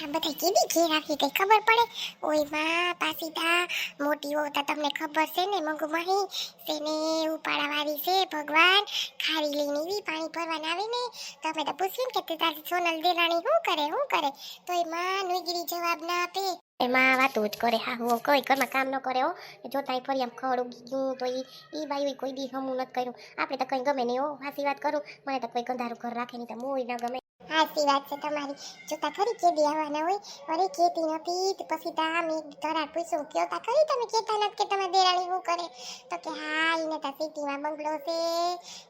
આ બધા ઘેર આવી ગઈ ખબર પડે? ઓયમાં પાસીદા, મોટી હોવ તો તમને ખબર છે ને, મંગુ મહી? તેને ઉપાડાવાળી છે ભગવાન? ખારી લઈને એવી પાણી ભરવાને આવે ને? તો તો પૂછ્યું કે તે તારી સોનલ દેરાણી શું કરે શું કરે? તો એ માં નુગીરી જવાબ ના આપે. એમાં વાતો જ કરે, હા, હું કોઈ ઘરમાં કામ ન કરે હો. જોતા એ ફરી આમ ખડ ઉગી ગયું તો ઈ ઈ બાયું કોઈ દી હમું નથી કર્યું. આપણે તો કઈ ગમે નહીં હો, હાસી વાત કરું. મને તો કોઈ ગંધારું ઘર રાખે નહીં તો મોય ન ગમે. હાચી વાત છે તમારી. જોતા ખરી કેદી આવવાના હોય, અરે કેતી નથી, તો પછી તા મેં તરા પૂછું કયો તા ખરી તમે કેતા નથી કે તમે દેરાણી હું કરે? તો કે હા એને તા સિટીમાં બંગલો છે.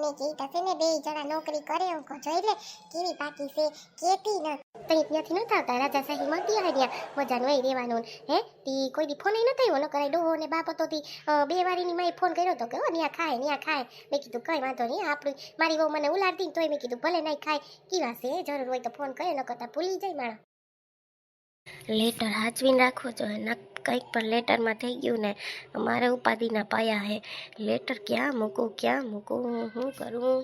ને કે તા છે ને બે જણા નોકરી કરે, હું કહું, જોઈ લે, કેવી પાકી છે, કેતી ન. તઈ ત્યાંથી નતા આવતા રાજા સાહી મળતી આવે ત્યાં મજાનું એ રહેવાનું, હે? તી કોઈ દી ફોન ન થયો ન કરાય ડોહો ને બાપ હતો બે વારીની મેં ફોન કર્યો તો કે ઓ ન્યા ખાય ન્યા ખાય. મેં કીધું, કઈ વાંધો નહીં આપણું મારી વહુ મને ઉલાડતી તોય મેં કીધું, ભલે નહીં ખાય, કેવા છે? જરૂર હોય તો ફોન કરે ન કરતા ભૂલી જાય માણસ. લેટર હાચવીને રાખવો જોઈએ, ના કંઈક પણ લેટરમાં થઈ ગયું ને, મારે ઉપાધિના પાયા હે. લેટર ક્યાં મૂકું ક્યાં મૂકું, હું કરું?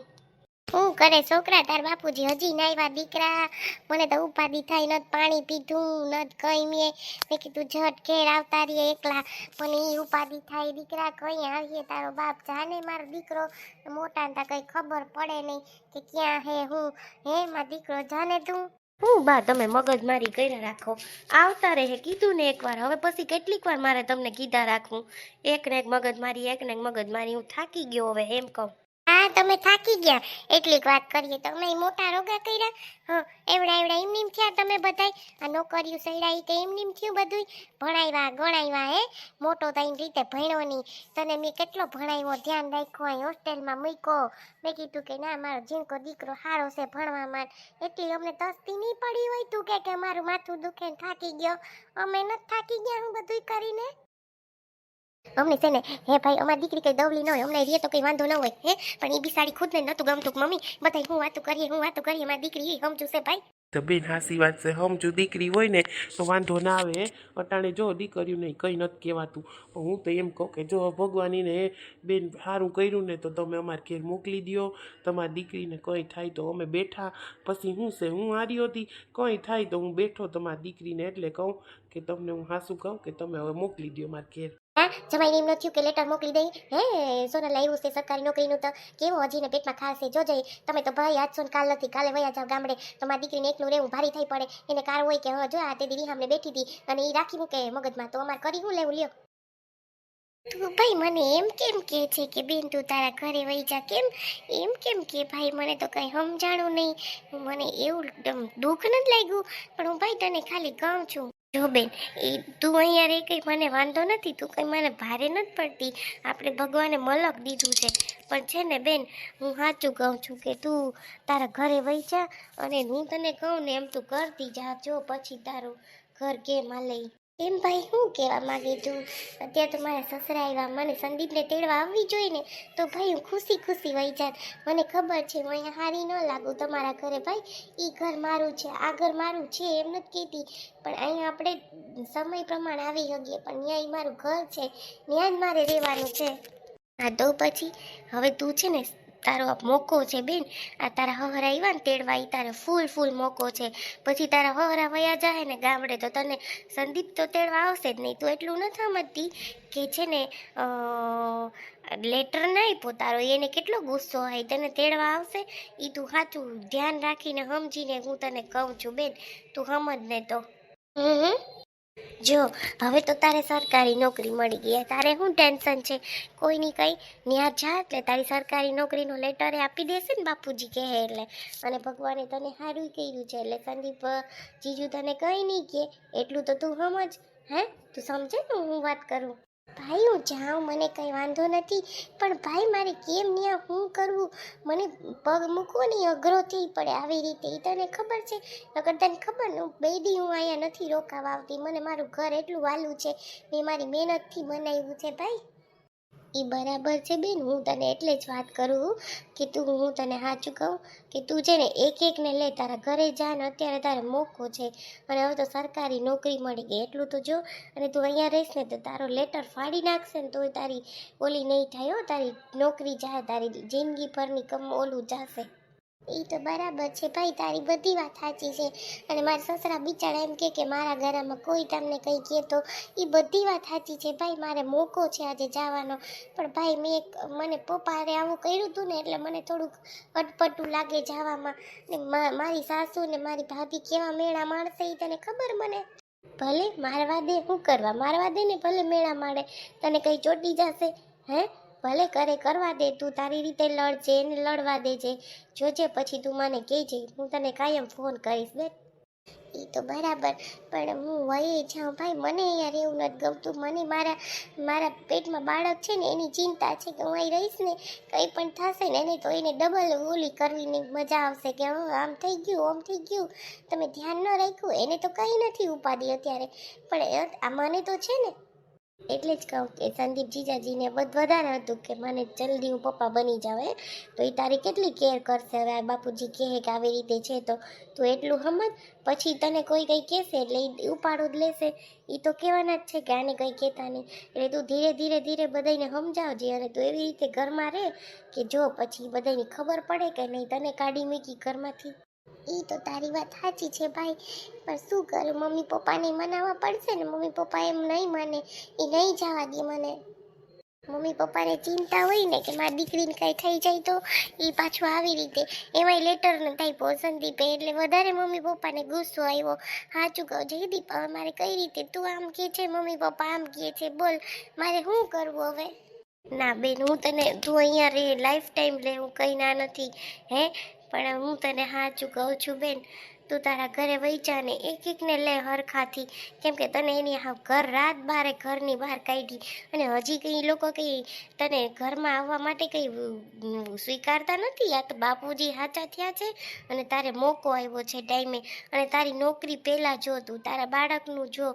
કરે છોકરા, તાર બાપુજી હજી ના આવ્યા દીકરા. મને તો ઉપાધિ થાય ન પાણી પીધું, નત કઈ મેં. મેં કીધું, ઝટ ઘેર આવતા રહીએ એકલા. મને એ ઉપાધિ થાય, દીકરા, કઈ આવીએ, તારો બાપ જાને મારો દીકરો. મોટા ને તા કઈ ખબર પડે નહીં કે ક્યાં હે, હું હે, માર દીકરો જાને તું? હું બા, તમે મગજ મારી કર્યા રાખો. આવતા રહે, કીધું ને એકવાર. હવે પછી કેટલીક વાર મારે તમને કીધા રાખવું એક ને એક મગજ મારી એક ને એક મગજ મારી. હું થાકી ગયો હવે, એમ કહું. હા તમે થાકી ગયા. એટલીક વાત કરીએ તમે મોટા રોગા કર્યા. હ, એવડા એવડા એમ નેમ થયા તમે બધાય. આ નોકરીઓ સૈડાઈ કે એમ નેમ થયું બધુંય. ભણાવ્યા ગણાવ્યા હે? મોટો થઈને રીતે ભણ્યો નહીં તને મેં કેટલો ભણાવ્યો? ધ્યાન રાખ્યો, અહીં હોસ્ટેલમાં મૂક્યો. મેં કીધું કે ના, મારો જીણકો દીકરો સારો છે ભણવામાં એટલી અમને તસ્તી નહીં પડી હોય તું કે મારું માથું દુખે થાકી ગયો. અમે નથી થાકી ગયા હું બધુંય કરીને. અમને છે ને, હે ભાઈ, અમારી દીકરી કઈ દવલી ન હોય, અમને રીએ તો કઈ વાંધો ન હોય, હે? પણ એ બિસાડી ખુદ ને નતું ગમતું. મમ્મી બધા હું વાતો કરીએ, હું વાતો કરીએ, મારી દીકરી સમજુ છે ભાઈ. તો બેન, હાસી વાત છે. સમજુ, દીકરી હોય ને, તો વાંધો ના આવે અટાણે જો દીકરીઓ નહીં કંઈ નથી કહેવાતું. હું તો એમ કહું કે જો ભગવાનીને બેન સારું કર્યું ને, તો તમે અમારે ઘેર મોકલી દો તમારી દીકરીને કંઈ થાય તો અમે બેઠા. પછી હું છે, હું હારી હતી. કંઈ થાય તો હું બેઠો તમારી દીકરીને એટલે કહું કે તમને હું હાસું કહું કે તમે હવે મોકલી દ્યો મારા ઘેર. હા, જમાઈને એમ ન થયું કે લેટર મોકલી દઈ. હે સોના લાવ્યું છે સરકારી નોકરીનું તો કેવો હજીને પેટમાં ખાશે જોજે તમે તો ભાઈ આજ સોન કાલ નથી, કાલે વયા જાવ ગામડે. તો મારી દીકરીને એકલું રહેવું ભારી થઈ પડે. એને કાર હોય કે, હા, જો આ તે દીદી સામે બેઠી હતી અને એ રાખી મૂકે મગજમાં. તો અમારે કરી હું લેવું, લ્યો. તું ભાઈ, મને એમ કેમ કે છે કે, બેન, તું તારા ઘરે વહી જા. કેમ? એમ કેમ કે, ભાઈ, મને તો કઈ સમજાણું નહીં. મને એવું દુઃખ નથી લાગ્યું, પણ હું ભાઈ તને ખાલી કહું છું. જો બેન, એ તું અહીંયા રે કંઈ મને વાંધો નથી, તું કંઈ મને ભારે નથી પડતી આપણે ભગવાને મલક દીધું છે પણ છે ને બેન, હું સાચું કહું છું કે તું તારા ઘરે વહી જા અને હું તને કહું ને એમ તું કરતી જા, જો પછી તારું ઘર કેમ હાલે. એમ ભાઈ હું કહેવા માંગે છું? અત્યારે તો મારા સસરા આવ્યા, મને સંદીપને તેડવા આવવી જોઈએ ને, તો ભાઈ હું ખુશી ખુશી વહી જાત. મને ખબર છે, હું અહીંયા હારી ન લાગું તમારા ઘરે ભાઈ. એ ઘર મારું છે, આ ઘર મારું છે, એમ નથી કહેતી. પણ અહીંયા આપણે સમય પ્રમાણે આવી શકીએ, પણ ત્યાં એ મારું ઘર છે. ત્યાં જ મારે રહેવાનું છે. હા, તો પછી, હવે તું છે ને તારો આ મોકો છે બેન. આ તારા હહરા આવ્યા ને તેડવા એ તારે ફૂલ ફૂલ મોકો છે. પછી તારા હહરા વયા જાય ને ગામડે તો તને સંદીપ તો તેડવા આવશે જ નહીં. તું એટલું નથી સમજતી કે છે ને લેટર ના આપ્યો તારો. એને કેટલો ગુસ્સો હોય તને તેડવા આવશે? એ તું સાચું ધ્યાન રાખીને સમજીને હું તને કહું છું બેન. તું સમજ ને તો. હમ. જો, હવે તો તારે સરકારી નોકરી મળી ગઈ તારે શું ટેન્શન છે? કોઈની કંઈ ન્યા જા એટલે તારી સરકારી નોકરીનો લેટર આપી દેશે ને બાપુજી કહે એટલે. અને ભગવાને તને સારું કર્યું છે એટલે સંદીપ, જીજુ તને કંઈ નહીં કહે. એટલું તો તું સમજ, હે? તું સમજે ને હું વાત કરું? ભાઈ હું જાઉં મને કંઈ વાંધો નથી, પણ ભાઈ, મારે કેમ ન્યા શું કરવું? મને પગ મૂકવો નહીં અઘરો થઈ પડે આવી રીતે. એ તને ખબર છે? નકર તને ખબર ને, હું દી હું અહીંયા નથી રોકાવા આવતી. મને મારું ઘર એટલું વાલું છે. મેં મારી મહેનતથી બનાવ્યું છે, ભાઈ. એ બરાબર છે બેન, હું તને એટલે જ વાત કરું કે તું, હું તને સાચું કહું કે તું છે ને એક એકને લે, તારા ઘરે જા ને અત્યારે તારે મોકો છે. અને હવે તો સરકારી નોકરી મળી ગઈ, એટલું તો જો. અને તું અહીંયા રહીશ ને તો તારો લેટર ફાડી નાખશે ને તોય તારી ઓલી નહીં થાય હો, તારી નોકરી જાય તારી જિંદગી ભરની કમ ઓલું જાશે. એ તો બરાબર છે ભાઈ, તારી બધી વાત સાચી છે. અને મારા સસરા બિચારા એમ કે કે મારા ઘરમાં કોઈ તમને કંઈ કહે તો એ બધી વાત સાચી છે ભાઈ, મારે મોકો છે આજે જવાનો. પણ ભાઈ, મેં એક, મને પપ્પાએ આવું કર્યું હતું ને, એટલે મને થોડુંક અટપટું લાગે જવામાં. ને મારી સાસુ ને મારી ભાભી કેવા મેળા માણશે એ તને ખબર મને? ભલે મારવા દે શું કરવા મારવા દે ને ભલે મેળા મારે તને કંઈ ચોટી જશે, હે? ભલે કરે કરવા દે, તું તારી રીતે લડજે, એને લડવા દેજે. જોજે પછી તું મને કહેજે, હું તને કાયમ ફોન કરીશ બે એ તો બરાબર, પણ હું વયે જાઉં. ભાઈ, મને અહીંયા રહેવું નથી ગમતું. મને મારા મારા પેટમાં બાળક છે ને, એની ચિંતા છે કે હું અહીં રહીશ ને, કંઈ પણ થશે ને, એને તો એને ડબલ ઓલી કરવીને મજા આવશે કે, હું, આમ થઈ ગયું આમ થઈ ગયું. તમે ધ્યાન ન રાખ્યું, એને તો કંઈ નથી ઉપાધિ અત્યારે. પણ આ મને તો છે ને એટલે જ કહું કે સંદીપ જીજાજીને બધ વધારે હતું કે મને જલ્દી હું પપ્પા બની જાઉં તો એ તારી કેટલી કેર કરશે? હવે આ બાપુજી કહે કે આવી રીતે છે તો તું એટલું સમજ. પછી તને કોઈ કંઈ કહેશે એટલે એ ઉપાડો જ લેશે. એ તો કહેવાના જ છે કે આને કંઈ કહેતા નહીં. એટલે તું ધીરે ધીરે ધીરે બધાને સમજાવજે અને તું એવી રીતે ઘરમાં રહે કે જો પછી બધાની ખબર પડે કે નહીં તને કાઢી મૂકી ઘરમાંથી. એ તો તારી વાત સાચી છે ભાઈ, પણ શું કરું? મમ્મી પપ્પાને મનાવવા પડશે ને? મમ્મી પપ્પા એમ નહીં માને એ નહીં જવા દે મને. મમ્મી પપ્પાને ચિંતા હોય ને કે મારી દીકરીને કંઈ થઈ જાય તો એ પાછું આવી રીતે, એમાંય લેટર ન થાય સંદીપે એટલે વધારે મમ્મી પપ્પાને ગુસ્સો આવ્યો. સાચું કહો, જયદીપ, હવે મારે કઈ રીતે? તું આમ કહે છે, મમ્મી પપ્પા આમ કહે છે, બોલ. મારે શું કરવું હવે? ના બેન, હું તને તું અહીંયા રે લાઈફ ટાઈમ લે, હું કંઈ ના નથી. હે? પણ હું તને સાચું કહું છું બેન, તું તારા ઘરે વહી જા ને એક એકને લે હરખાથી. કેમ કે તને એની હા ઘર રાત બારે ઘરની બહાર કાઢી અને હજી કંઈ લોકો કંઈ તને ઘરમાં આવવા માટે કંઈ સ્વીકારતા નથી? આ તો બાપુજી સાચા થયા છે અને તારે મોકો આવ્યો છે ટાઈમે. અને તારી નોકરી પહેલાં જો તું, તારા બાળકનું જો.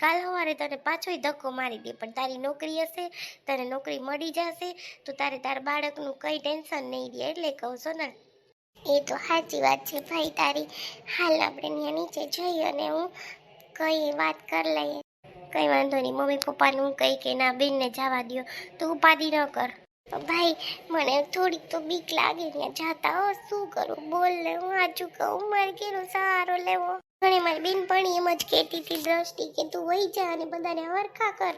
કાલ સવારે તને પાછોય ધક્કો મારી દે, પણ તારી નોકરી હશે, તને નોકરી મળી જશે, તો તારે તારા બાળકનું કંઈ ટેન્શન નહીં દે એટલે કહું છો ને એ તો સાચી વાત છે ભાઈ, તારી હાલ આપણે ત્યાં નીચે જઈએ અને હું કઈ વાત કરી લઈએ. કઈ વાંધો નહીં, મમ્મી પપ્પાને હું કહી કે ના, બેનને જવા દ્યો, તું ઉપાધિ ન કર. ભાઈ, મને થોડીક તો બીક લાગે ને જાતા હો, શું કરું? બોલ ને, હું સાચું કહું, મારે કેનો સહારો લેવો? ઘણી મારી બેનપણી એમ જ કહેતી હતી દ્રષ્ટિ કે તું વહી જા અને બધાને હરખા કર.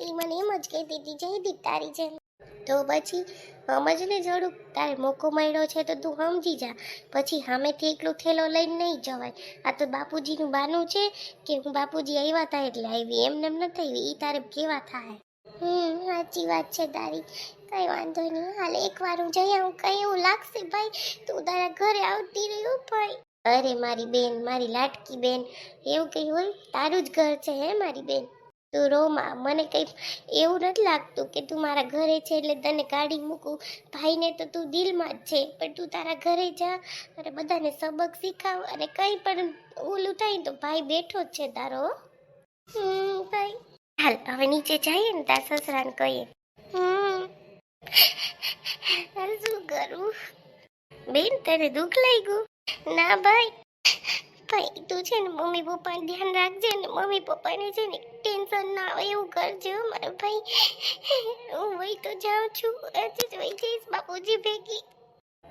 એ મને એમ જ કહેતી હતી, જયદીપ તારી જેમ. તો પછી સમજને થોડુંક તારે મોકો મળ્યો છે તો તું સમજી જા. પછી સામેથી એકલું થેલો લઈને નહીં જવાય. આ તો બાપુજીનું બાનું છે કે હું બાપુજી આવ્યા હતા એટલે આવી એમને એમ નથી આવી એ તારે કેવા થાય? હમ, સાચી વાત છે તારી. કઈ વાંધો નહીં. હાલ એકવાર હું જઈ આવું. કઈ એવું લાગશે ભાઈ. તું તારા ઘરે આવતી રહ્યું ભાઈ. અરે મારી બેન, મારી લાટકી બેન. એવું કઈ હોય? તારું જ ઘર છે હે મારી બેન. તું રોમાં મને કંઈ એવું નથી લાગતું કે તું મારા ઘરે છે એટલે તને કાઢી મૂકું. ભાઈને તો તું દિલમાં જ છે, પણ તું તારા ઘરે જા અને બધાને સબક શીખાવ અને કંઈ પણ ઓલું થાય તો ભાઈ બેઠો જ છે તારો. હમ, ભાઈ. હાલ, હવે નીચે જઈએ ને તાર સસરાને કહીએ. હમ. શું કરું? બેન, તને દુઃખ લાગ્યું? ના, ભાઈ. ભાઈ તું છે ને, મમ્મી પપ્પાને ધ્યાન રાખજે ને, મમ્મી પપ્પાને છે ને ટેન્શન ના આવે એવું કરજે મારો ભાઈ. હું વહી તો જાઉં છું આજે જ વહી જઈશ બાપુજી ભેગી.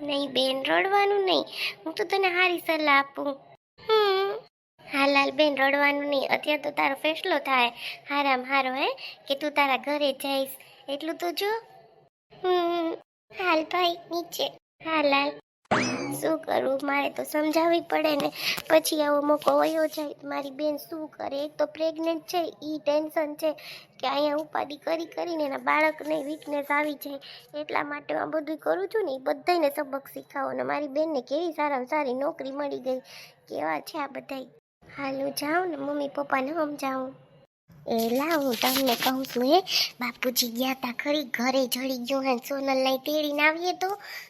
નહીં બેન, રડવાનું નહીં, હું તો તને સારી સલાહ આપું. હમ. હા લાલ બેન, રડવાનું નહીં, અત્યારે તો તારો ફેસલો થાય. હારામ હારો હે, કે તું તારા ઘરે જઈશ. એટલું તો જો. હમ. હાલ ભાઈ, નીચે. હાલ હાલ શું કરવું મારે તો સમજાવવી પડે ને. પછી આવો મોકો વયો જાય. મારી બેન શું કરે? એક તો પ્રેગ્નેન્ટ છે એ ટેન્શન છે કે અહીંયા ઉપાધિ કરી કરીને એના બાળકને વીકનેસ આવી જાય. એટલા માટે આ બધું કરું છું ને એ બધાને સબક શીખાવો. ને મારી બેનને કેવી સારામાં સારી નોકરી મળી ગઈ. કેવા છે આ બધાય? હાલ જાઉં ને. મમ્મી પપ્પાને સમજાવું. એ લાવ હું તમને કહું છું, હે, બાપુજી ગયા તા ખરી, ઘરે જડી ગયો હે સોનલ લઈ તેડીને આવીએ તો?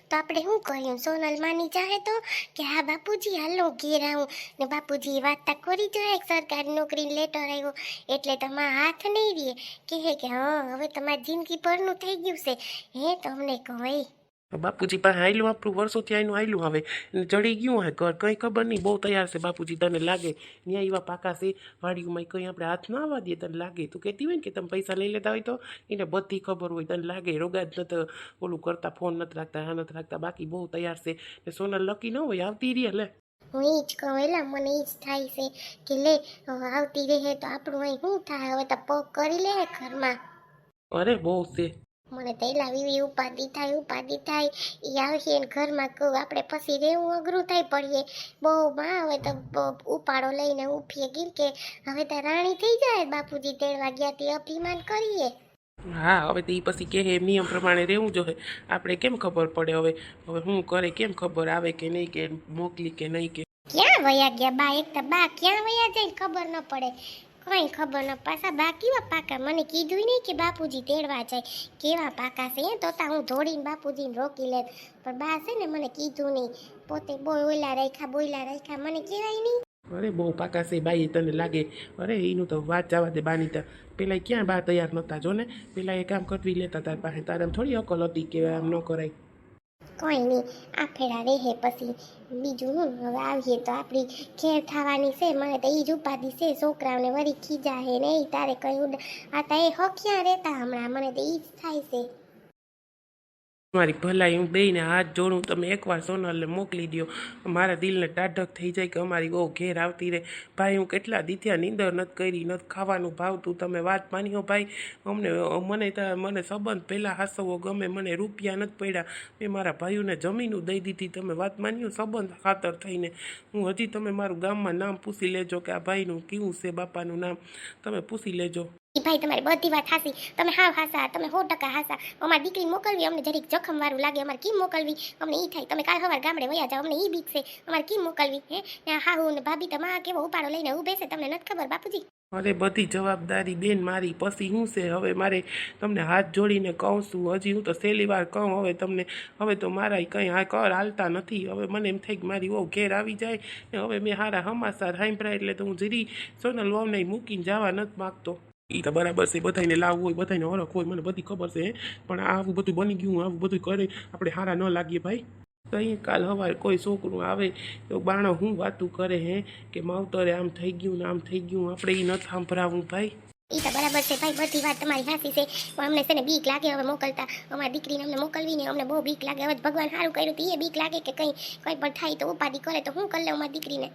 તો આપણે શું કહ્યું સોનલ માની ચાહે તો? કે હા, બાપુજી, હાલો, ઘેર આવું. ને બાપુજી વાત તા કરી જોઈએ સરકારી નોકરી લેટર આવ્યો એટલે તમારા હાથ નહીં રહે કહે કે, હા, હવે તમારી જિંદગી પરનું થઈ ગયું છે. હે, તમને કહું બાપુજી પાસે આયલું આપણું વર્ષોથી આયનું આયલું હવે. ચડી ગયું હોય ઘર કંઈ ખબર નહીં બહુ તૈયાર છે બાપુજી તને લાગે. ત્યાં એવા પાકા છે વાડીઓમાં કંઈ આપણે હાથ ના આવવા દે તને લાગે. તું કહેતી હોય ને કે તમે પૈસા લઈ લેતા હોય તો એને બધી ખબર હોય તને લાગે. રોગા જ નથી ઓલું કરતા ફોન નથી રાખતા આ નથી રાખતા બાકી બહુ તૈયાર છે. ને સોનલ લકી ન હોય આવતી રહી લે. હું એ જ કહું એલા મને એ જ થાય છે કે લે આવતી રહે તો આપણું અહીં શું થાય? હવે તો પગ કરી લે ઘરમાં. અરે બહુ છે. મને તો એલા વિવી ઉપાધિ થાય ઉપાધિ થાય. એ આવશે ને ઘરમાં કહું આપણે પછી રહેવું અઘરું થાય પડીએ. બહુ માં હવે તો ઉપાડો લઈને ઉઠીએ ગીર કે હવે તો રાણી થઈ જાય. બાપુજી તેડવા ગયા તે અભિમાન કરીએ. હા હવે તો એ પછી કહે નિયમ પ્રમાણે રહેવું જોઈએ. આપણે કેમ ખબર પડે હવે? હવે શું કરે કેમ ખબર આવે કે નહીં કે મોકલી કે નહીં કે ક્યાં વયા ગયા બા? એક તો બા ક્યાં વયા જાય ખબર ન પડે. કઈ ખબર ન પાછા બા કેવા પાકા મને કીધું નહીં કે બાપુજી તેડવા જાય. કેવા પાકા છે? તો તા હું ધોડીને બાપુજીને રોકી લે પણ બા છે ને મને કીધું નહીં. પોતે બોયલા રાખ્યા બોયલા રાખ્યા, મને કહેવાય નહીં. અરે બહુ પાકા છે બાઈ તને લાગે. અરે એનું તો વાત જવા દે બાની તા. પેલા ક્યાં બા તૈયાર નહોતા જો ને પેલા એ કામ કરવી લેતા તાર પાસે. તારે થોડી અકલ હતી કે આમ ન કરાય. કોઈ નહીં. આફેડા રહે પછી. બીજું હું હવે આવીએ તો આપણી ખેર થવાની છે. મને તો એ જ ઉપાધિ છે. છોકરાઓને વળી ખીજા હે ને ઈ. તારે કહ્યું આ તો એ હખ્યા રહેતા હમણાં? મને તો એ જ થાય છે. મારી ભલાઈ હું બેને હાથ જોડું, તમે એકવાર સોનલને મોકલી દો મારા દિલને ટાઢક થઈ જાય કે અમારી બહુ ઘેર આવતી રહે. ભાઈ, હું કેટલા દીથ્યા નીંદર નથી કરી, નથી ખાવાનું ભાવતું તમે વાત માન્યો ભાઈ. અમને, મને મને સંબંધ પહેલાં હાસવો ગમે, મને રૂપિયા નથી પડ્યા. મેં મારા ભાઈઓને જમીનું દઈ દીધી, તમે વાત માન્યો, સંબંધ ખાતર થઈને. હું હજી તમે મારું ગામમાં નામ પૂછી લેજો કે આ ભાઈનું કેવું છે, બાપાનું નામ. તમે પૂછી લેજો. ભાઈ તમારી બધી વાત હાસી તમે હા હાસા તમે સો ટકા હાસા અમારી દીકરી મોકલવી, અમને જરીક જખમ વાળું લાગે, અમારે કેમ મોકલવી? અમને ઈ થાય. તમે કાલ સવાર ગામડે વયા જાઓ, અમને ઈ બીક છે. અમારે કેમ મોકલવી, હે? ને હા હું ને ભાભી તો માં કેવો ઉપાડો લઈને ઉભે છે, તમને નથી ખબર, બાપુજી? અરે બધી જવાબદારી બેન મારી, પછી શું છે? હવે મારે તમને હાથ જોડીને કહું છું. હજી હું તો પહેલી વાર કહું, હવે તમને, હવે તો મારા કંઈ આ કર હાલતા નથી. હવે મને એમ થાય કે મારી વહુ ઘેર આવી જાય ને હવે મેં હારા હમાસાર હાંભળ્યા એટલે તો હું જીરી સોનલ વહુને મૂકીને જવા નથી માગતો. એ તો બરાબર છે બધાને લાવવું હોય બધાને ઓળખ હોય, મને બધી ખબર છે પણ આવું બધું બની ગયું, આવું બધું કરે આપણે હારા ન લાગીએ ભાઈ. તો કાલ સવારે કોઈ છોકરું આવે, તો બાણો હું વાતું કરે, હે, કે માવતરે આમ થઈ ગયું ને આમ થઈ ગયું, આપણે એ નથી સાંભળાવું ભાઈ. એ તો બરાબર છે ભાઈ, બધી વાત તમારી સાચી છે, પણ અમને છે ને બીક લાગે હવે મોકલતા. અમારી દીકરીને અમને મોકલવી ને અમને બહુ બીક લાગે. હવે ભગવાન સારું કર્યું, તો એ બીક લાગે કે કંઈ કંઈ પણ થાય તો ઉપાધિ કરે તો હું કરી લઉં અમારી દીકરીને.